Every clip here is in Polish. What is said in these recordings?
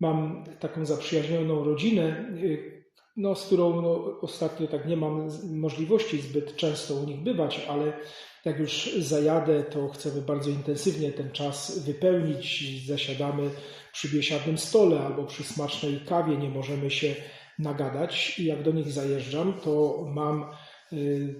mam taką zaprzyjaźnioną rodzinę, y, no, z którą no, ostatnio tak nie mam możliwości zbyt często u nich bywać, ale jak już zajadę, to chcemy bardzo intensywnie ten czas wypełnić. Zasiadamy przy biesiadnym stole albo przy smacznej kawie, nie możemy się nagadać. I jak do nich zajeżdżam, to mam y,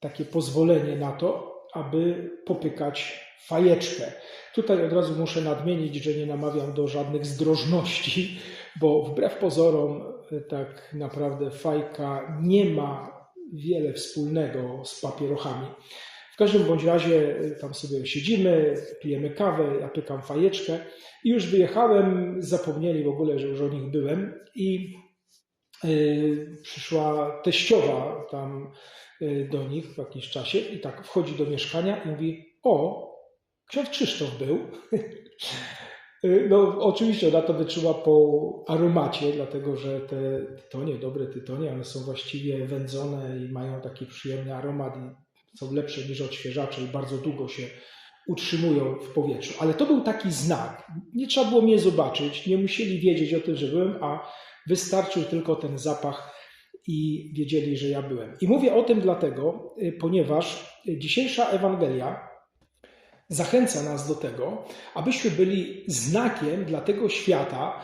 takie pozwolenie na to, aby popykać fajeczkę. Tutaj od razu muszę nadmienić, że nie namawiam do żadnych zdrożności, bo wbrew pozorom y, tak naprawdę fajka nie ma wiele wspólnego z papierochami. W każdym bądź razie y, tam sobie siedzimy, pijemy kawę, ja pykam fajeczkę i już wyjechałem, zapomnieli w ogóle, że już o nich byłem i y, przyszła teściowa tam do nich w jakimś czasie i tak wchodzi do mieszkania i mówi, o, ksiądz Krzysztof był. Y, No, oczywiście ona to wyczuła po aromacie, dlatego że te tytonie, dobre tytonie, one są właściwie wędzone i mają taki przyjemny aromat i są lepsze niż odświeżacze i bardzo długo się utrzymują w powietrzu. Ale to był taki znak. Nie trzeba było mnie zobaczyć, nie musieli wiedzieć o tym, że byłem, a wystarczył tylko ten zapach i wiedzieli, że ja byłem. I mówię o tym dlatego, y, ponieważ dzisiejsza Ewangelia zachęca nas do tego, abyśmy byli znakiem dla tego świata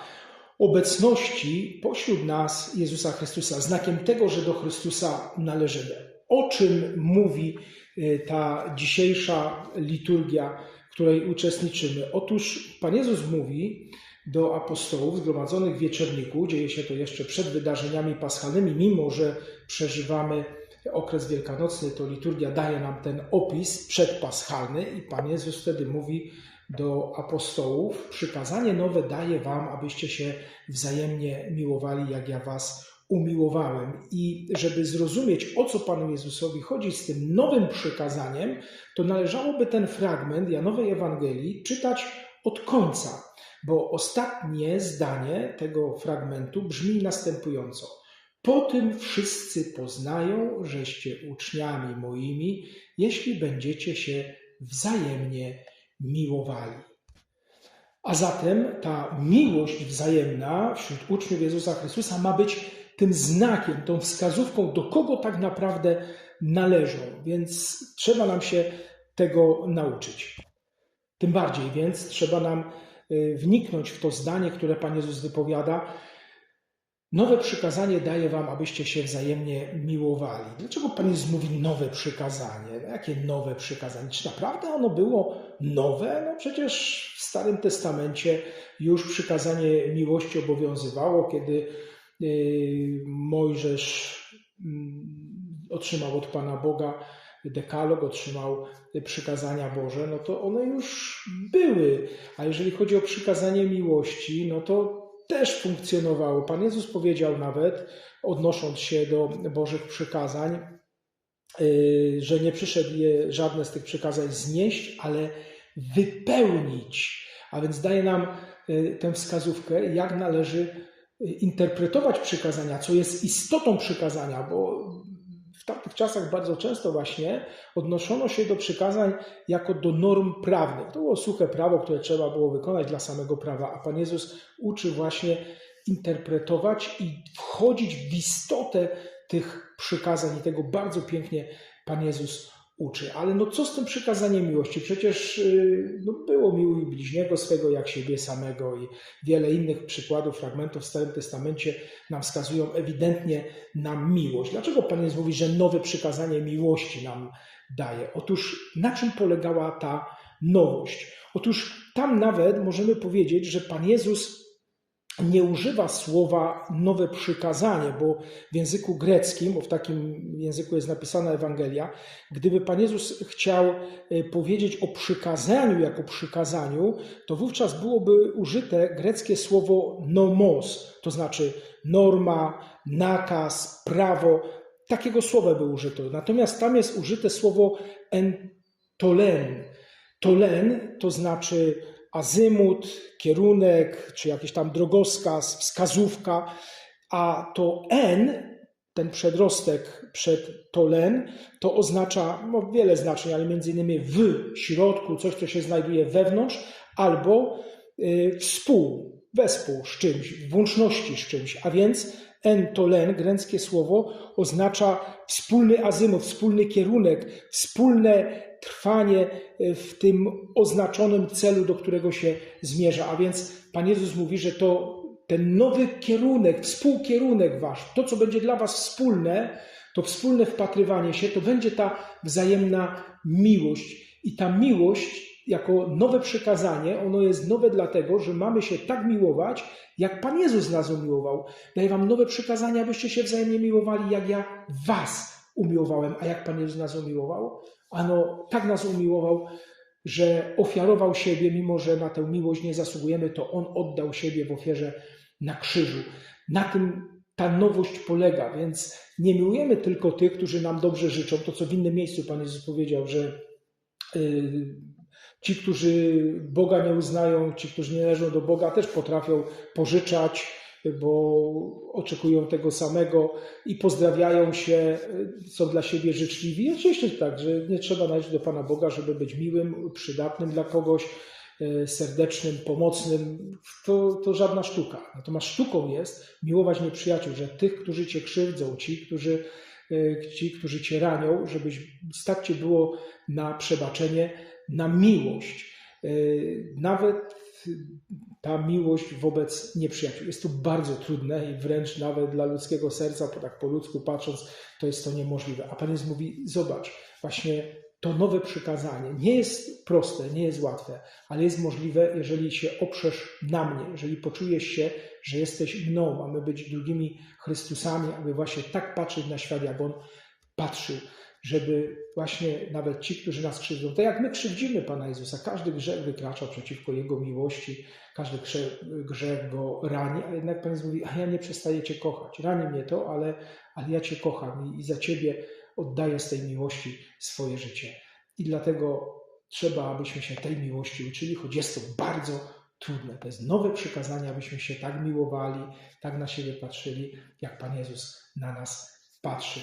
obecności pośród nas Jezusa Chrystusa, znakiem tego, że do Chrystusa należymy. O czym mówi y, ta dzisiejsza liturgia, w której uczestniczymy? Otóż Pan Jezus mówi do apostołów zgromadzonych w wieczorniku, dzieje się to jeszcze przed wydarzeniami paschalnymi, mimo że przeżywamy okres wielkanocny, to liturgia daje nam ten opis przedpaschalny i Pan Jezus wtedy mówi do apostołów, przykazanie nowe daję wam, abyście się wzajemnie miłowali, jak ja was umiłowałem. I żeby zrozumieć, o co Panu Jezusowi chodzi z tym nowym przykazaniem, to należałoby ten fragment Janowej Ewangelii czytać od końca, bo ostatnie zdanie tego fragmentu brzmi następująco. Po tym wszyscy poznają, żeście uczniami moimi, jeśli będziecie się wzajemnie miłowali. A zatem ta miłość wzajemna wśród uczniów Jezusa Chrystusa ma być tym znakiem, tą wskazówką, do kogo tak naprawdę należą. Więc trzeba nam się tego nauczyć. Tym bardziej więc trzeba nam y, wniknąć w to zdanie, które Pan Jezus wypowiada. Nowe przykazanie daję wam, abyście się wzajemnie miłowali. Dlaczego Pan Jezus mówi nowe przykazanie? No, jakie nowe przykazanie? Czy naprawdę ono było nowe? No przecież w Starym Testamencie już przykazanie miłości obowiązywało, kiedy y, Mojżesz mm, otrzymał od Pana Boga dekalog, otrzymał przykazania Boże, no to one już były. A jeżeli chodzi o przykazanie miłości, no to też funkcjonowało. Pan Jezus powiedział nawet, odnosząc się do Bożych przykazań, y, że nie przyszedł je żadne z tych przykazań znieść, ale wypełnić. A więc daje nam y, tę wskazówkę, jak należy y, interpretować przykazania, co jest istotą przykazania, bo tamtych czasach bardzo często właśnie odnoszono się do przykazań jako do norm prawnych. To było suche prawo, które trzeba było wykonać dla samego prawa, a Pan Jezus uczy właśnie interpretować i wchodzić w istotę tych przykazań i tego bardzo pięknie Pan Jezus uczy. Ale no co z tym przykazaniem miłości? Przecież yy, no było miłuj bliźniego swego jak siebie samego i wiele innych przykładów, fragmentów w Starym Testamencie nam wskazują ewidentnie na miłość. Dlaczego Pan Jezus mówi, że nowe przykazanie miłości nam daje? Otóż na czym polegała ta nowość? Otóż tam nawet możemy powiedzieć, że Pan Jezus nie używa słowa nowe przykazanie, bo w języku greckim, bo w takim języku jest napisana Ewangelia, gdyby Pan Jezus chciał e, powiedzieć o przykazaniu jako przykazaniu, to wówczas byłoby użyte greckie słowo nomos, to znaczy norma, nakaz, prawo. Takiego słowa by użyto. Natomiast tam jest użyte słowo entolen. Tolen to znaczy azymut, kierunek, czy jakiś tam drogowskaz, wskazówka, a to N, ten przedrostek przed to len, to oznacza no, wiele znaczeń, ale między innymi w środku, coś, co się znajduje wewnątrz, albo y, współ. wespół z czymś, w łączności z czymś, a więc en to len, greckie słowo, oznacza wspólny azymut, wspólny kierunek, wspólne trwanie w tym oznaczonym celu, do którego się zmierza. A więc Pan Jezus mówi, że to ten nowy kierunek, współkierunek wasz, to co będzie dla was wspólne, to wspólne wpatrywanie się, to będzie ta wzajemna miłość. I ta miłość jako nowe przykazanie, ono jest nowe dlatego, że mamy się tak miłować, jak Pan Jezus nas umiłował. Daję wam nowe przykazania, abyście się wzajemnie miłowali, jak ja was umiłowałem. A jak Pan Jezus nas umiłował? Ano, tak nas umiłował, że ofiarował siebie, mimo że na tę miłość nie zasługujemy, to On oddał siebie w ofierze na krzyżu. Na tym ta nowość polega, więc nie miłujemy tylko tych, którzy nam dobrze życzą. To, co w innym miejscu Pan Jezus powiedział, że yy, ci, którzy Boga nie uznają, ci, którzy nie należą do Boga, też potrafią pożyczać, bo oczekują tego samego i pozdrawiają się, są dla siebie życzliwi. Oczywiście tak, że nie trzeba należeć do Pana Boga, żeby być miłym, przydatnym dla kogoś, e, serdecznym, pomocnym. To, to żadna sztuka. Natomiast sztuką jest miłować nieprzyjaciół, że tych, którzy cię krzywdzą, ci, którzy, e, ci, którzy cię ranią, żebyś stać cię było na przebaczenie, na miłość. E, Nawet ta miłość wobec nieprzyjaciół. Jest to bardzo trudne i wręcz nawet dla ludzkiego serca, tak po ludzku patrząc, to jest to niemożliwe. A Pan Jezus mówi, zobacz, właśnie to nowe przykazanie nie jest proste, nie jest łatwe, ale jest możliwe, jeżeli się oprzesz na mnie, jeżeli poczujesz się, że jesteś mną, mamy być drugimi Chrystusami, aby właśnie tak patrzeć na świat, jak On patrzył żeby właśnie nawet ci, którzy nas krzywdzą, tak jak my krzywdzimy Pana Jezusa, każdy grzech wykracza przeciwko Jego miłości, każdy grzech, Go rani, ale jednak Pan Jezus mówi, a ja nie przestaję Cię kochać. Rani mnie to, ale, ale ja Cię kocham i, i za Ciebie oddaję z tej miłości swoje życie. I dlatego trzeba, abyśmy się tej miłości uczyli, choć jest to bardzo trudne. To jest nowe przykazanie, abyśmy się tak miłowali, tak na siebie patrzyli, jak Pan Jezus na nas patrzy.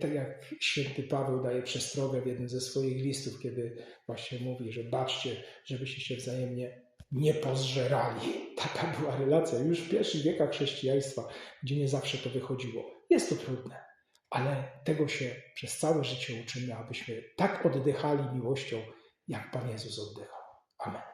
Tak jak święty Paweł daje przestrogę w jednym ze swoich listów, kiedy właśnie mówi, że baczcie, żebyście się wzajemnie nie pozżerali. Taka była relacja już w pierwszych wiekach chrześcijaństwa, gdzie nie zawsze to wychodziło. Jest to trudne, ale tego się przez całe życie uczymy, abyśmy tak oddychali miłością, jak Pan Jezus oddychał. Amen.